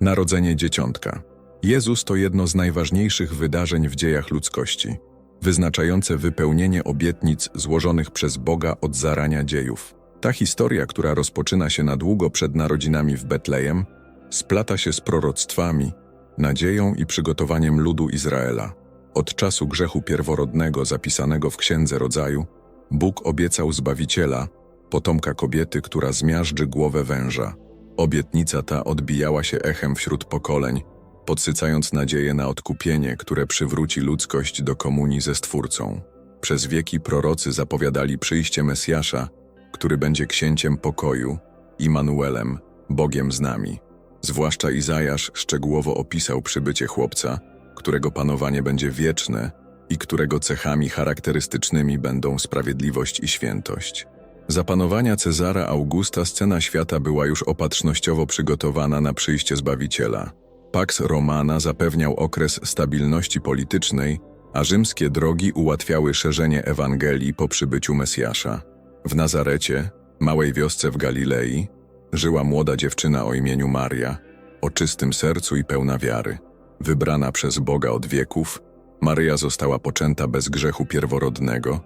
Narodzenie dzieciątka. Jezus to jedno z najważniejszych wydarzeń w dziejach ludzkości, wyznaczające wypełnienie obietnic złożonych przez Boga od zarania dziejów. Ta historia, która rozpoczyna się na długo przed narodzinami w Betlejem, splata się z proroctwami, nadzieją i przygotowaniem ludu Izraela. Od czasu grzechu pierworodnego zapisanego w Księdze Rodzaju, Bóg obiecał Zbawiciela, potomka kobiety, która zmiażdży głowę węża. Obietnica ta odbijała się echem wśród pokoleń, podsycając nadzieję na odkupienie, które przywróci ludzkość do komunii ze Stwórcą. Przez wieki prorocy zapowiadali przyjście Mesjasza, który będzie księciem pokoju, Immanuelem, Bogiem z nami. Zwłaszcza Izajasz szczegółowo opisał przybycie chłopca, którego panowanie będzie wieczne i którego cechami charakterystycznymi będą sprawiedliwość i świętość. Za panowania Cezara Augusta scena świata była już opatrznościowo przygotowana na przyjście Zbawiciela. Pax Romana zapewniał okres stabilności politycznej, a rzymskie drogi ułatwiały szerzenie Ewangelii po przybyciu Mesjasza. W Nazarecie, małej wiosce w Galilei, żyła młoda dziewczyna o imieniu Maria, o czystym sercu i pełna wiary. Wybrana przez Boga od wieków, Maryja została poczęta bez grzechu pierworodnego,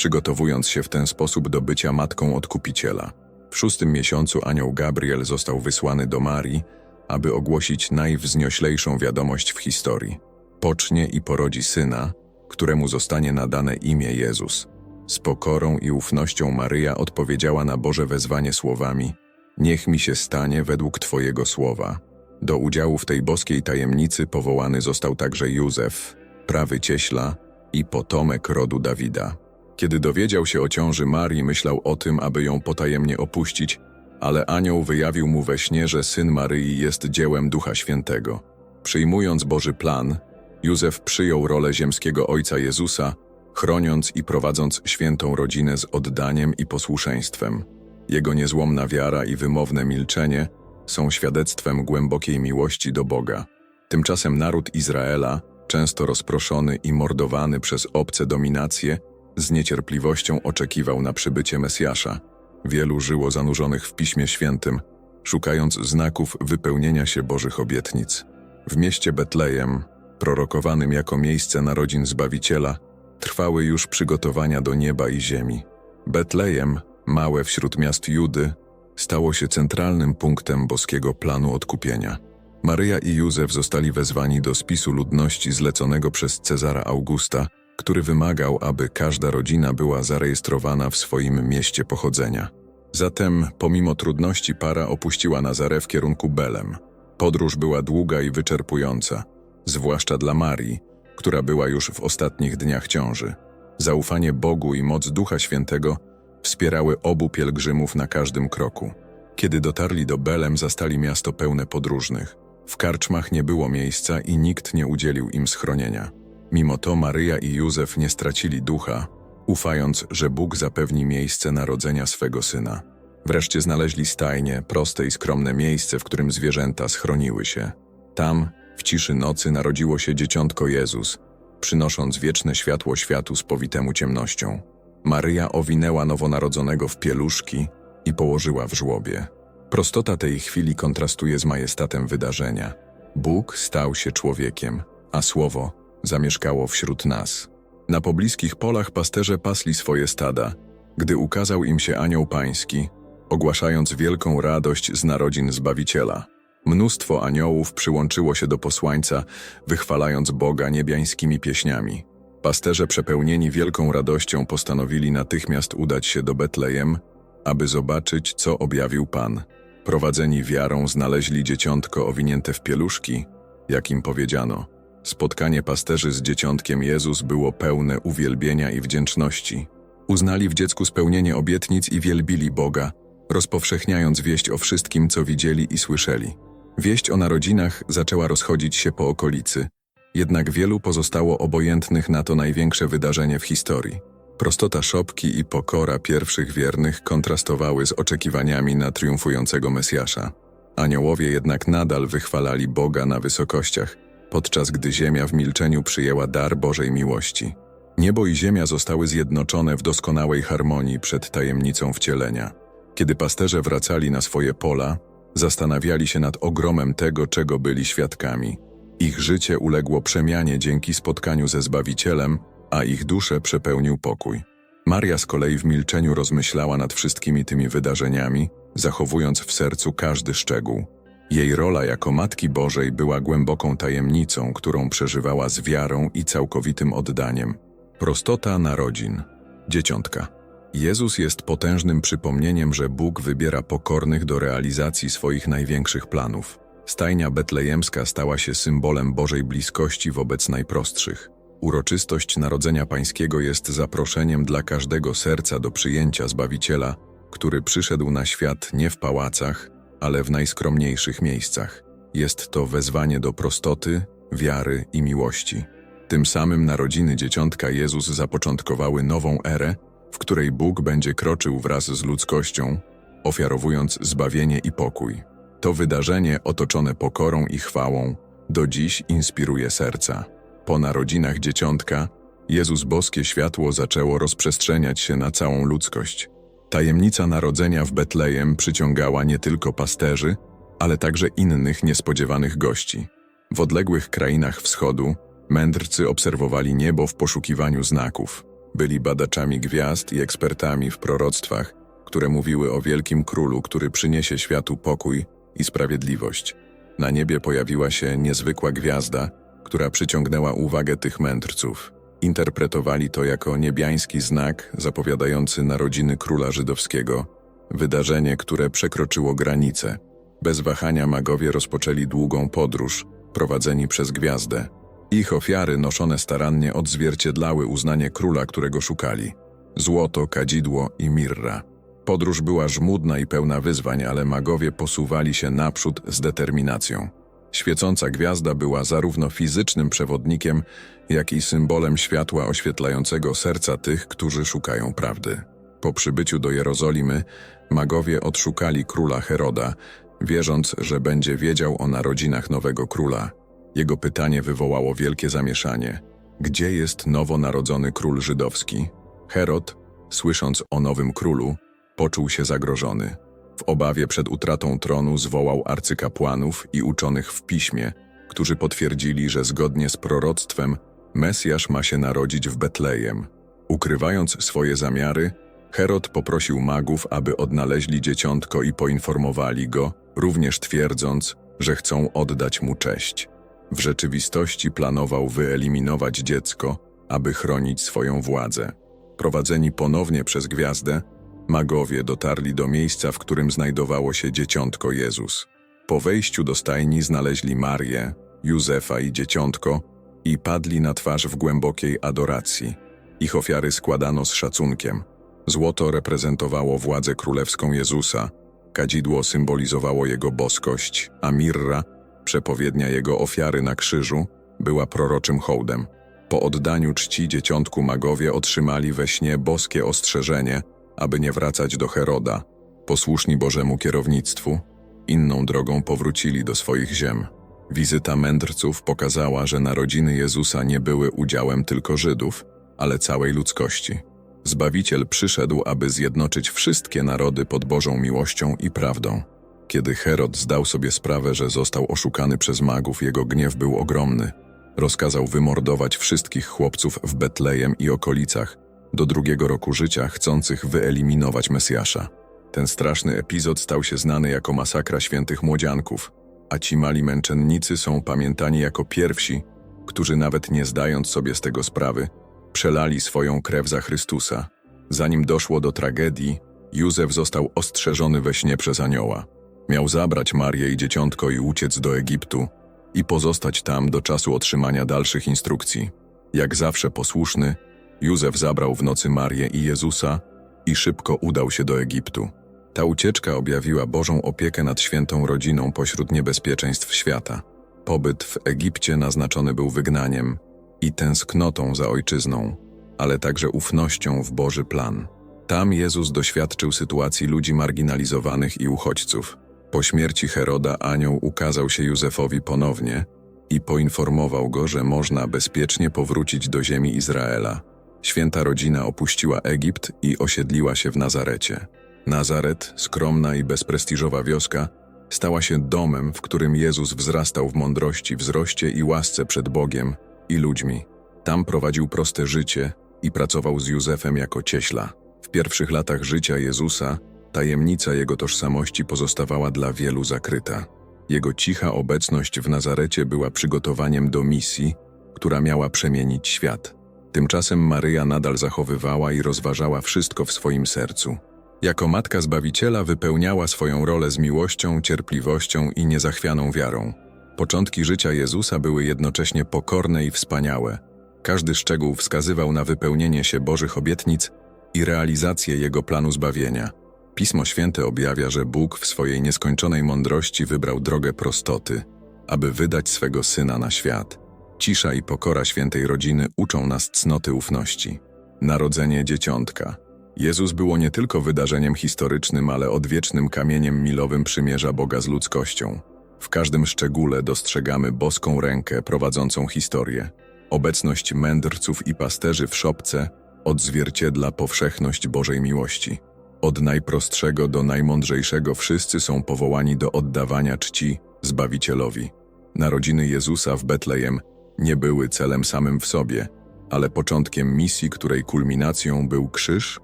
przygotowując się w ten sposób do bycia matką Odkupiciela. W szóstym miesiącu anioł Gabriel został wysłany do Marii, aby ogłosić najwznioślejszą wiadomość w historii. Pocznie i porodzi syna, któremu zostanie nadane imię Jezus. Z pokorą i ufnością Maryja odpowiedziała na Boże wezwanie słowami Niech mi się stanie według Twojego słowa. Do udziału w tej boskiej tajemnicy powołany został także Józef, prawy cieśla i potomek rodu Dawida. Kiedy dowiedział się o ciąży Marii, myślał o tym, aby ją potajemnie opuścić, ale anioł wyjawił mu we śnie, że syn Maryi jest dziełem Ducha Świętego. Przyjmując Boży plan, Józef przyjął rolę ziemskiego ojca Jezusa, chroniąc i prowadząc świętą rodzinę z oddaniem i posłuszeństwem. Jego niezłomna wiara i wymowne milczenie są świadectwem głębokiej miłości do Boga. Tymczasem naród Izraela, często rozproszony i mordowany przez obce dominacje, z niecierpliwością oczekiwał na przybycie Mesjasza. Wielu żyło zanurzonych w Piśmie Świętym, szukając znaków wypełnienia się Bożych obietnic. W mieście Betlejem, prorokowanym jako miejsce narodzin Zbawiciela, trwały już przygotowania do nieba i ziemi. Betlejem, małe wśród miast Judy, stało się centralnym punktem boskiego planu odkupienia. Maryja i Józef zostali wezwani do spisu ludności zleconego przez Cezara Augusta, który wymagał, aby każda rodzina była zarejestrowana w swoim mieście pochodzenia. Zatem, pomimo trudności, para opuściła Nazarę w kierunku Belem. Podróż była długa i wyczerpująca, zwłaszcza dla Marii, która była już w ostatnich dniach ciąży. Zaufanie Bogu i moc Ducha Świętego wspierały obu pielgrzymów na każdym kroku. Kiedy dotarli do Belem, zastali miasto pełne podróżnych. W karczmach nie było miejsca i nikt nie udzielił im schronienia. Mimo to Maryja i Józef nie stracili ducha, ufając, że Bóg zapewni miejsce narodzenia swego syna. Wreszcie znaleźli stajnie, proste i skromne miejsce, w którym zwierzęta schroniły się. Tam, w ciszy nocy, narodziło się dzieciątko Jezus, przynosząc wieczne światło światu spowitemu ciemnością. Maryja owinęła nowonarodzonego w pieluszki i położyła w żłobie. Prostota tej chwili kontrastuje z majestatem wydarzenia. Bóg stał się człowiekiem, a słowo zamieszkało wśród nas. Na pobliskich polach pasterze pasli swoje stada, gdy ukazał im się anioł pański, ogłaszając wielką radość z narodzin Zbawiciela. Mnóstwo aniołów przyłączyło się do posłańca, wychwalając Boga niebiańskimi pieśniami. Pasterze przepełnieni wielką radością postanowili natychmiast udać się do Betlejem, aby zobaczyć, co objawił Pan. Prowadzeni wiarą znaleźli dzieciątko owinięte w pieluszki, jak im powiedziano. Spotkanie pasterzy z dzieciątkiem Jezus było pełne uwielbienia i wdzięczności. Uznali w dziecku spełnienie obietnic i wielbili Boga, rozpowszechniając wieść o wszystkim, co widzieli i słyszeli. Wieść o narodzinach zaczęła rozchodzić się po okolicy, jednak wielu pozostało obojętnych na to największe wydarzenie w historii. Prostota szopki i pokora pierwszych wiernych kontrastowały z oczekiwaniami na triumfującego Mesjasza. Aniołowie jednak nadal wychwalali Boga na wysokościach, podczas gdy ziemia w milczeniu przyjęła dar Bożej miłości. Niebo i ziemia zostały zjednoczone w doskonałej harmonii przed tajemnicą wcielenia. Kiedy pasterze wracali na swoje pola, Zastanawiali się nad ogromem tego, czego byli świadkami. Ich życie uległo przemianie dzięki spotkaniu ze Zbawicielem, a ich duszę przepełnił pokój. Maria z kolei w milczeniu rozmyślała nad wszystkimi tymi wydarzeniami, zachowując w sercu każdy szczegół. Jej rola jako Matki Bożej była głęboką tajemnicą, którą przeżywała z wiarą i całkowitym oddaniem. Prostota narodzin. Dzieciątka. Jezus jest potężnym przypomnieniem, że Bóg wybiera pokornych do realizacji swoich największych planów. Stajnia betlejemska stała się symbolem Bożej bliskości wobec najprostszych. Uroczystość Narodzenia Pańskiego jest zaproszeniem dla każdego serca do przyjęcia Zbawiciela, który przyszedł na świat nie w pałacach, ale w najskromniejszych miejscach. Jest to wezwanie do prostoty, wiary i miłości. Tym samym narodziny dzieciątka Jezus zapoczątkowały nową erę, w której Bóg będzie kroczył wraz z ludzkością, ofiarowując zbawienie i pokój. To wydarzenie, otoczone pokorą i chwałą, do dziś inspiruje serca. Po narodzinach dzieciątka, Jezus boskie światło zaczęło rozprzestrzeniać się na całą ludzkość. Tajemnica narodzenia w Betlejem przyciągała nie tylko pasterzy, ale także innych niespodziewanych gości. W odległych krainach wschodu mędrcy obserwowali niebo w poszukiwaniu znaków. Byli badaczami gwiazd i ekspertami w proroctwach, które mówiły o wielkim królu, który przyniesie światu pokój i sprawiedliwość. Na niebie pojawiła się niezwykła gwiazda, która przyciągnęła uwagę tych mędrców. Interpretowali to jako niebiański znak zapowiadający narodziny króla żydowskiego, wydarzenie, które przekroczyło granice. Bez wahania magowie rozpoczęli długą podróż, prowadzeni przez gwiazdę. Ich ofiary noszone starannie odzwierciedlały uznanie króla, którego szukali. Złoto, kadzidło i mirra. Podróż była żmudna i pełna wyzwań, ale magowie posuwali się naprzód z determinacją. Świecąca gwiazda była zarówno fizycznym przewodnikiem, jak i symbolem światła oświetlającego serca tych, którzy szukają prawdy. Po przybyciu do Jerozolimy, magowie odszukali króla Heroda, wierząc, że będzie wiedział o narodzinach nowego króla. Jego pytanie wywołało wielkie zamieszanie. Gdzie jest nowonarodzony król żydowski? Herod, słysząc o nowym królu, poczuł się zagrożony. W obawie przed utratą tronu zwołał arcykapłanów i uczonych w piśmie, którzy potwierdzili, że zgodnie z proroctwem Mesjasz ma się narodzić w Betlejem. Ukrywając swoje zamiary, Herod poprosił magów, aby odnaleźli dzieciątko i poinformowali go, również twierdząc, że chcą oddać mu cześć. W rzeczywistości planował wyeliminować dziecko, aby chronić swoją władzę. Prowadzeni ponownie przez gwiazdę, magowie dotarli do miejsca, w którym znajdowało się dzieciątko Jezus. Po wejściu do stajni znaleźli Marię, Józefa i dzieciątko i padli na twarz w głębokiej adoracji. Ich ofiary składano z szacunkiem. Złoto reprezentowało władzę królewską Jezusa, kadzidło symbolizowało jego boskość, a mirra, przepowiednia jego ofiary na krzyżu, była proroczym hołdem. Po oddaniu czci dzieciątku magowie otrzymali we śnie boskie ostrzeżenie, aby nie wracać do Heroda. Posłuszni Bożemu kierownictwu, inną drogą powrócili do swoich ziem. Wizyta mędrców pokazała, że narodziny Jezusa nie były udziałem tylko Żydów, ale całej ludzkości. Zbawiciel przyszedł, aby zjednoczyć wszystkie narody pod Bożą miłością i prawdą. Kiedy Herod zdał sobie sprawę, że został oszukany przez magów, jego gniew był ogromny. Rozkazał wymordować wszystkich chłopców w Betlejem i okolicach do drugiego roku życia, chcących wyeliminować Mesjasza. Ten straszny epizod stał się znany jako masakra świętych młodzianków, a ci mali męczennicy są pamiętani jako pierwsi, którzy nawet nie zdając sobie z tego sprawy, przelali swoją krew za Chrystusa. Zanim doszło do tragedii, Józef został ostrzeżony we śnie przez anioła. Miał zabrać Marię i dzieciątko i uciec do Egiptu i pozostać tam do czasu otrzymania dalszych instrukcji. Jak zawsze posłuszny, Józef zabrał w nocy Marię i Jezusa i szybko udał się do Egiptu. Ta ucieczka objawiła Bożą opiekę nad świętą rodziną pośród niebezpieczeństw świata. Pobyt w Egipcie naznaczony był wygnaniem i tęsknotą za ojczyzną, ale także ufnością w Boży plan. Tam Jezus doświadczył sytuacji ludzi marginalizowanych i uchodźców. Po śmierci Heroda anioł ukazał się Józefowi ponownie i poinformował go, że można bezpiecznie powrócić do ziemi Izraela. Święta rodzina opuściła Egipt i osiedliła się w Nazarecie. Nazaret, skromna i bezprestiżowa wioska, Stała się domem, w którym Jezus wzrastał w mądrości, wzroście i łasce przed Bogiem i ludźmi. Tam prowadził proste życie i pracował z Józefem jako cieśla. W pierwszych latach życia Jezusa tajemnica jego tożsamości pozostawała dla wielu zakryta. Jego cicha obecność w Nazarecie była przygotowaniem do misji, która miała przemienić świat. Tymczasem Maryja nadal zachowywała i rozważała wszystko w swoim sercu. Jako matka Zbawiciela wypełniała swoją rolę z miłością, cierpliwością i niezachwianą wiarą. Początki życia Jezusa były jednocześnie pokorne i wspaniałe. Każdy szczegół wskazywał na wypełnienie się Bożych obietnic i realizację Jego planu zbawienia. Pismo Święte objawia, że Bóg w swojej nieskończonej mądrości wybrał drogę prostoty, aby wydać swego Syna na świat. Cisza i pokora świętej rodziny uczą nas cnoty ufności. Narodzenie dzieciątka. Jezus było nie tylko wydarzeniem historycznym, ale odwiecznym kamieniem milowym przymierza Boga z ludzkością. W każdym szczególe dostrzegamy boską rękę prowadzącą historię. Obecność mędrców i pasterzy w szopce odzwierciedla powszechność Bożej miłości. Od najprostszego do najmądrzejszego wszyscy są powołani do oddawania czci Zbawicielowi. Narodziny Jezusa w Betlejem nie były celem samym w sobie, ale początkiem misji, której kulminacją był krzyż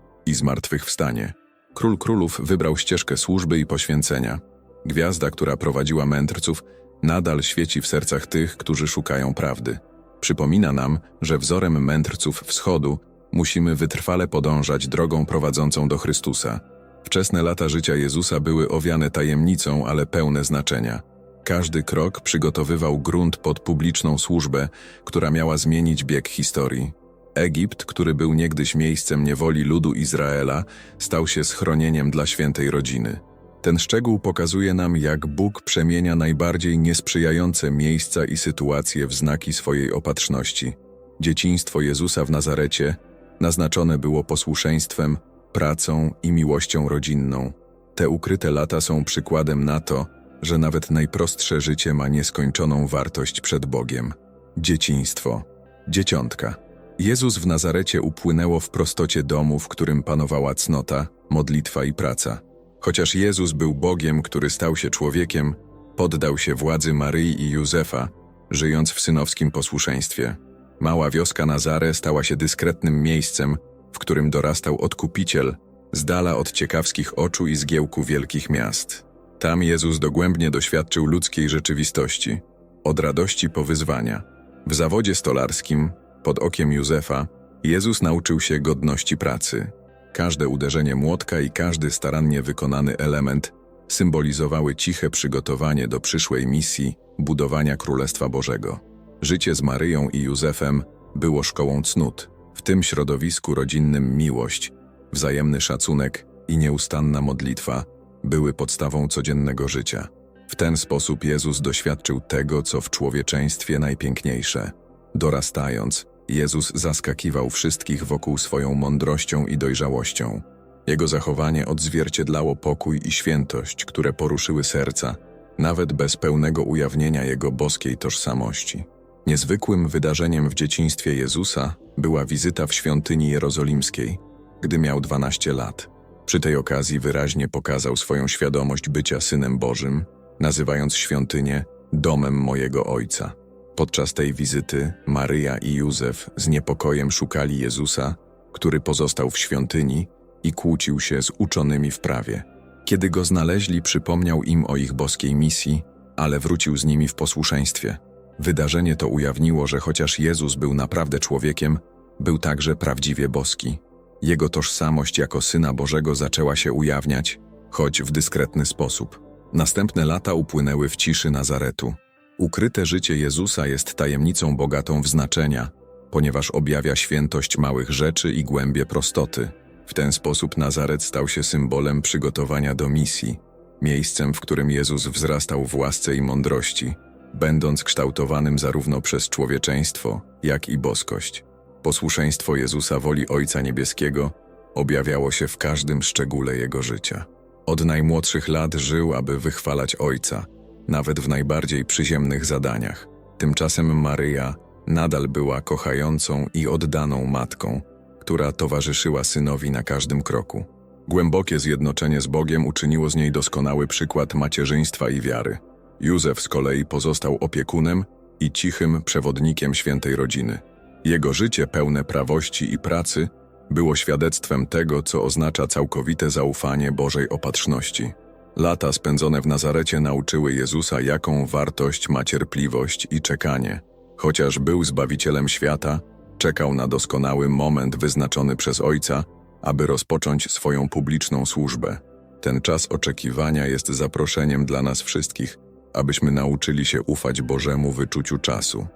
i zmartwychwstanie. Król królów wybrał ścieżkę służby i poświęcenia. Gwiazda, która prowadziła mędrców, nadal świeci w sercach tych, którzy szukają prawdy. Przypomina nam, że wzorem mędrców wschodu musimy wytrwale podążać drogą prowadzącą do Chrystusa. Wczesne lata życia Jezusa były owiane tajemnicą, ale pełne znaczenia. Każdy krok przygotowywał grunt pod publiczną służbę, która miała zmienić bieg historii. Egipt, który był niegdyś miejscem niewoli ludu Izraela, stał się schronieniem dla świętej rodziny. Ten szczegół pokazuje nam, jak Bóg przemienia najbardziej niesprzyjające miejsca i sytuacje w znaki swojej opatrzności. Dzieciństwo Jezusa w Nazarecie naznaczone było posłuszeństwem, pracą i miłością rodzinną. Te ukryte lata są przykładem na to, że nawet najprostsze życie ma nieskończoną wartość przed Bogiem. Dzieciństwo. Dzieciątka. Jezus w Nazarecie upłynęło w prostocie domu, w którym panowała cnota, modlitwa i praca. Chociaż Jezus był Bogiem, który stał się człowiekiem, poddał się władzy Maryi i Józefa, żyjąc w synowskim posłuszeństwie. Mała wioska Nazare stała się dyskretnym miejscem, w którym dorastał odkupiciel, z dala od ciekawskich oczu i zgiełku wielkich miast. Tam Jezus dogłębnie doświadczył ludzkiej rzeczywistości, od radości po wyzwania. W zawodzie stolarskim, pod okiem Józefa, Jezus nauczył się godności pracy. Każde uderzenie młotka i każdy starannie wykonany element symbolizowały ciche przygotowanie do przyszłej misji budowania Królestwa Bożego. Życie z Maryją i Józefem było szkołą cnót. W tym środowisku rodzinnym miłość, wzajemny szacunek i nieustanna modlitwa były podstawą codziennego życia. W ten sposób Jezus doświadczył tego, co w człowieczeństwie najpiękniejsze. Dorastając, Jezus zaskakiwał wszystkich wokół swoją mądrością i dojrzałością. Jego zachowanie odzwierciedlało pokój i świętość, które poruszyły serca, nawet bez pełnego ujawnienia Jego boskiej tożsamości. Niezwykłym wydarzeniem w dzieciństwie Jezusa była wizyta w świątyni jerozolimskiej, gdy miał 12 lat. Przy tej okazji wyraźnie pokazał swoją świadomość bycia Synem Bożym, nazywając świątynię domem mojego Ojca. Podczas tej wizyty Maryja i Józef z niepokojem szukali Jezusa, który pozostał w świątyni i kłócił się z uczonymi w prawie. Kiedy go znaleźli, przypomniał im o ich boskiej misji, ale wrócił z nimi w posłuszeństwie. Wydarzenie to ujawniło, że chociaż Jezus był naprawdę człowiekiem, był także prawdziwie boski. Jego tożsamość jako Syna Bożego zaczęła się ujawniać, choć w dyskretny sposób. Następne lata upłynęły w ciszy Nazaretu. Ukryte życie Jezusa jest tajemnicą bogatą w znaczenia, ponieważ objawia świętość małych rzeczy i głębie prostoty. W ten sposób Nazaret stał się symbolem przygotowania do misji, miejscem, w którym Jezus wzrastał w łasce i mądrości, będąc kształtowanym zarówno przez człowieczeństwo, jak i boskość. Posłuszeństwo Jezusa woli Ojca Niebieskiego objawiało się w każdym szczególe Jego życia. Od najmłodszych lat żył, aby wychwalać Ojca, nawet w najbardziej przyziemnych zadaniach. Tymczasem Maryja nadal była kochającą i oddaną matką, która towarzyszyła synowi na każdym kroku. Głębokie zjednoczenie z Bogiem uczyniło z niej doskonały przykład macierzyństwa i wiary. Józef z kolei pozostał opiekunem i cichym przewodnikiem świętej rodziny. Jego życie pełne prawości i pracy było świadectwem tego, co oznacza całkowite zaufanie Bożej opatrzności. Lata spędzone w Nazarecie nauczyły Jezusa, jaką wartość ma cierpliwość i czekanie. Chociaż był Zbawicielem świata, czekał na doskonały moment wyznaczony przez Ojca, aby rozpocząć swoją publiczną służbę. Ten czas oczekiwania jest zaproszeniem dla nas wszystkich, abyśmy nauczyli się ufać Bożemu wyczuciu czasu.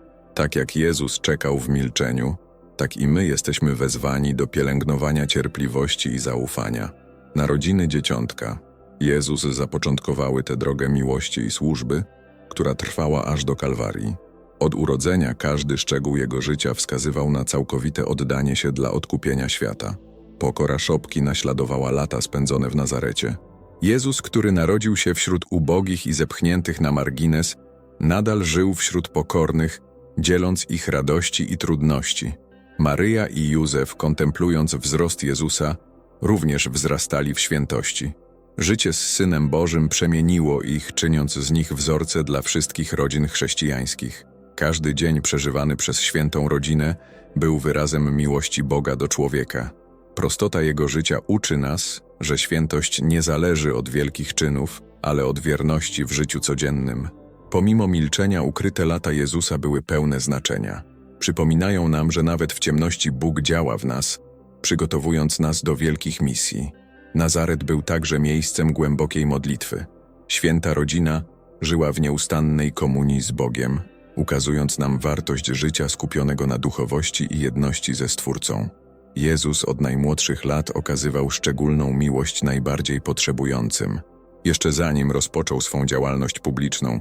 Tak jak Jezus czekał w milczeniu, tak i my jesteśmy wezwani do pielęgnowania cierpliwości i zaufania. Narodziny dzieciątka. Jezus zapoczątkowały tę drogę miłości i służby, która trwała aż do Kalwarii. Od urodzenia każdy szczegół jego życia wskazywał na całkowite oddanie się dla odkupienia świata. Pokora szopki naśladowała lata spędzone w Nazarecie. Jezus, który narodził się wśród ubogich i zepchniętych na margines, nadal żył wśród pokornych, dzieląc ich radości i trudności. Maryja i Józef, kontemplując wzrost Jezusa, również wzrastali w świętości. Życie z Synem Bożym przemieniło ich, czyniąc z nich wzorce dla wszystkich rodzin chrześcijańskich. Każdy dzień przeżywany przez świętą rodzinę był wyrazem miłości Boga do człowieka. Prostota jego życia uczy nas, że świętość nie zależy od wielkich czynów, ale od wierności w życiu codziennym. Pomimo milczenia ukryte lata Jezusa były pełne znaczenia. Przypominają nam, że nawet w ciemności Bóg działa w nas, przygotowując nas do wielkich misji. Nazaret był także miejscem głębokiej modlitwy. Święta rodzina żyła w nieustannej komunii z Bogiem, ukazując nam wartość życia skupionego na duchowości i jedności ze Stwórcą. Jezus od najmłodszych lat okazywał szczególną miłość najbardziej potrzebującym. Jeszcze zanim rozpoczął swą działalność publiczną,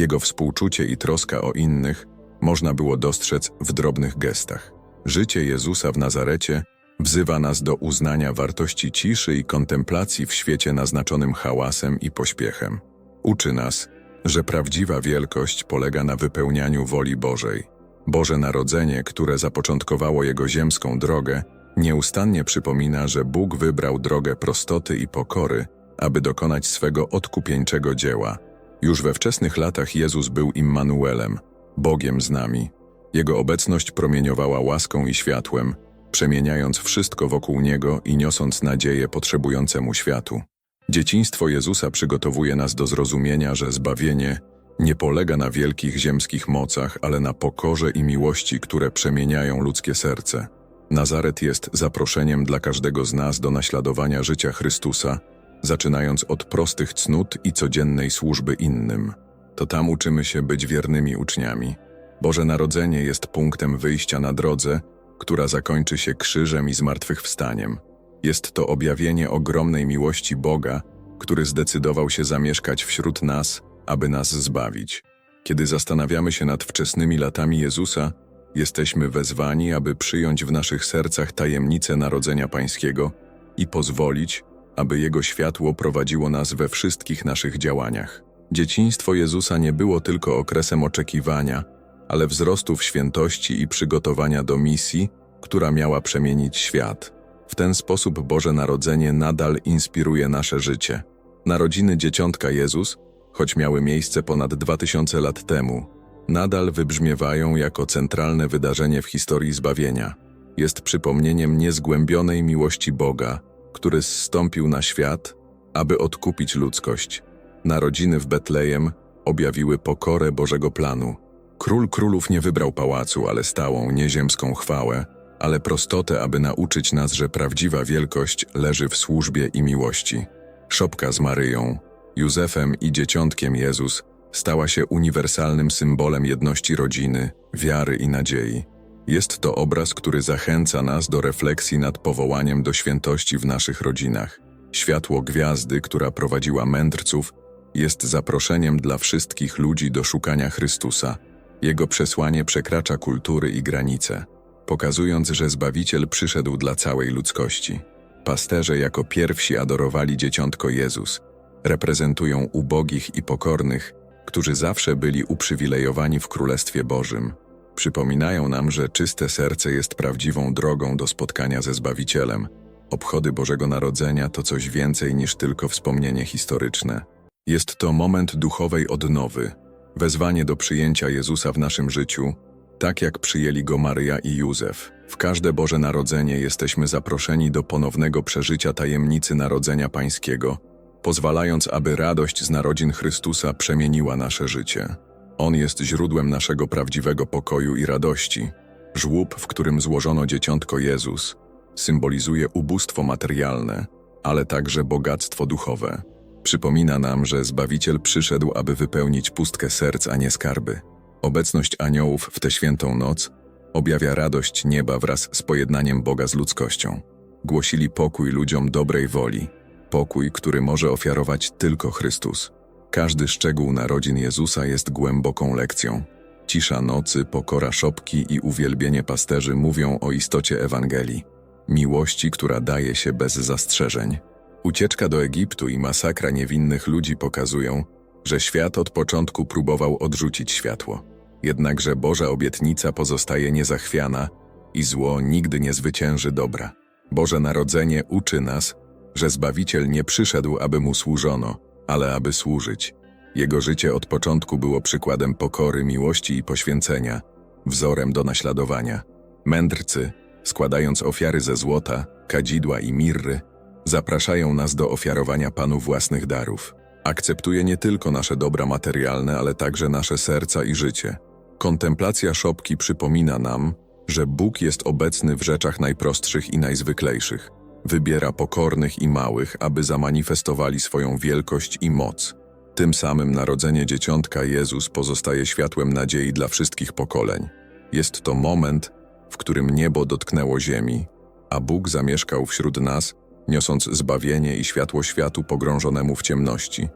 jego współczucie i troska o innych można było dostrzec w drobnych gestach. Życie Jezusa w Nazarecie wzywa nas do uznania wartości ciszy i kontemplacji w świecie naznaczonym hałasem i pośpiechem. Uczy nas, że prawdziwa wielkość polega na wypełnianiu woli Bożej. Boże Narodzenie, które zapoczątkowało Jego ziemską drogę, nieustannie przypomina, że Bóg wybrał drogę prostoty i pokory, aby dokonać swego odkupieńczego dzieła. Już we wczesnych latach Jezus był Immanuelem, Bogiem z nami. Jego obecność promieniowała łaską i światłem, przemieniając wszystko wokół Niego i niosąc nadzieję potrzebującemu światu. Dzieciństwo Jezusa przygotowuje nas do zrozumienia, że zbawienie nie polega na wielkich ziemskich mocach, ale na pokorze i miłości, które przemieniają ludzkie serce. Nazaret jest zaproszeniem dla każdego z nas do naśladowania życia Chrystusa, zaczynając od prostych cnót i codziennej służby innym. To tam uczymy się być wiernymi uczniami. Boże Narodzenie jest punktem wyjścia na drodze, która zakończy się krzyżem i zmartwychwstaniem. Jest to objawienie ogromnej miłości Boga, który zdecydował się zamieszkać wśród nas, aby nas zbawić. Kiedy zastanawiamy się nad wczesnymi latami Jezusa, jesteśmy wezwani, aby przyjąć w naszych sercach tajemnicę Narodzenia Pańskiego i pozwolić, aby Jego światło prowadziło nas we wszystkich naszych działaniach. Dzieciństwo Jezusa nie było tylko okresem oczekiwania, ale wzrostu w świętości i przygotowania do misji, która miała przemienić świat. W ten sposób Boże Narodzenie nadal inspiruje nasze życie. Narodziny dzieciątka Jezus, choć miały miejsce ponad 2000 lat temu, nadal wybrzmiewają jako centralne wydarzenie w historii zbawienia. Jest przypomnieniem niezgłębionej miłości Boga, który zstąpił na świat, aby odkupić ludzkość. Narodziny w Betlejem objawiły pokorę Bożego planu. Król królów nie wybrał pałacu, ale stałą, nieziemską chwałę, ale prostotę, aby nauczyć nas, że prawdziwa wielkość leży w służbie i miłości. Szopka z Maryją, Józefem i dzieciątkiem Jezus stała się uniwersalnym symbolem jedności rodziny, wiary i nadziei. Jest to obraz, który zachęca nas do refleksji nad powołaniem do świętości w naszych rodzinach. Światło gwiazdy, która prowadziła mędrców, jest zaproszeniem dla wszystkich ludzi do szukania Chrystusa. Jego przesłanie przekracza kultury i granice, pokazując, że Zbawiciel przyszedł dla całej ludzkości. Pasterze jako pierwsi adorowali dzieciątko Jezus, reprezentują ubogich i pokornych, którzy zawsze byli uprzywilejowani w Królestwie Bożym. Przypominają nam, że czyste serce jest prawdziwą drogą do spotkania ze Zbawicielem, Obchody Bożego Narodzenia to coś więcej niż tylko wspomnienie historyczne. Jest to moment duchowej odnowy, wezwanie do przyjęcia Jezusa w naszym życiu, tak jak przyjęli go Maryja i Józef. W każde Boże Narodzenie jesteśmy zaproszeni do ponownego przeżycia tajemnicy Narodzenia Pańskiego, pozwalając, aby radość z narodzin Chrystusa przemieniła nasze życie. On jest źródłem naszego prawdziwego pokoju i radości. Żłób, w którym złożono dzieciątko Jezus, symbolizuje ubóstwo materialne, ale także bogactwo duchowe. Przypomina nam, że Zbawiciel przyszedł, aby wypełnić pustkę serc, a nie skarby. Obecność aniołów w tę świętą noc objawia radość nieba wraz z pojednaniem Boga z ludzkością. Głosili pokój ludziom dobrej woli, pokój, który może ofiarować tylko Chrystus. Każdy szczegół narodzin Jezusa jest głęboką lekcją. Cisza nocy, pokora szopki i uwielbienie pasterzy mówią o istocie Ewangelii. Miłości, która daje się bez zastrzeżeń. Ucieczka do Egiptu i masakra niewinnych ludzi pokazują, że świat od początku próbował odrzucić światło. Jednakże Boża obietnica pozostaje niezachwiana i zło nigdy nie zwycięży dobra. Boże Narodzenie uczy nas, że Zbawiciel nie przyszedł, aby mu służono, ale aby służyć. Jego życie od początku było przykładem pokory, miłości i poświęcenia, wzorem do naśladowania. Mędrcy, składając ofiary ze złota, kadzidła i mirry, zapraszają nas do ofiarowania Panu własnych darów. Akceptuje nie tylko nasze dobra materialne, ale także nasze serca i życie. Kontemplacja szopki przypomina nam, że Bóg jest obecny w rzeczach najprostszych i najzwyklejszych. Wybiera pokornych i małych, aby zamanifestowali swoją wielkość i moc. Tym samym narodzenie dzieciątka Jezus pozostaje światłem nadziei dla wszystkich pokoleń. Jest to moment, w którym niebo dotknęło ziemi, a Bóg zamieszkał wśród nas, niosąc zbawienie i światło światu pogrążonemu w ciemności.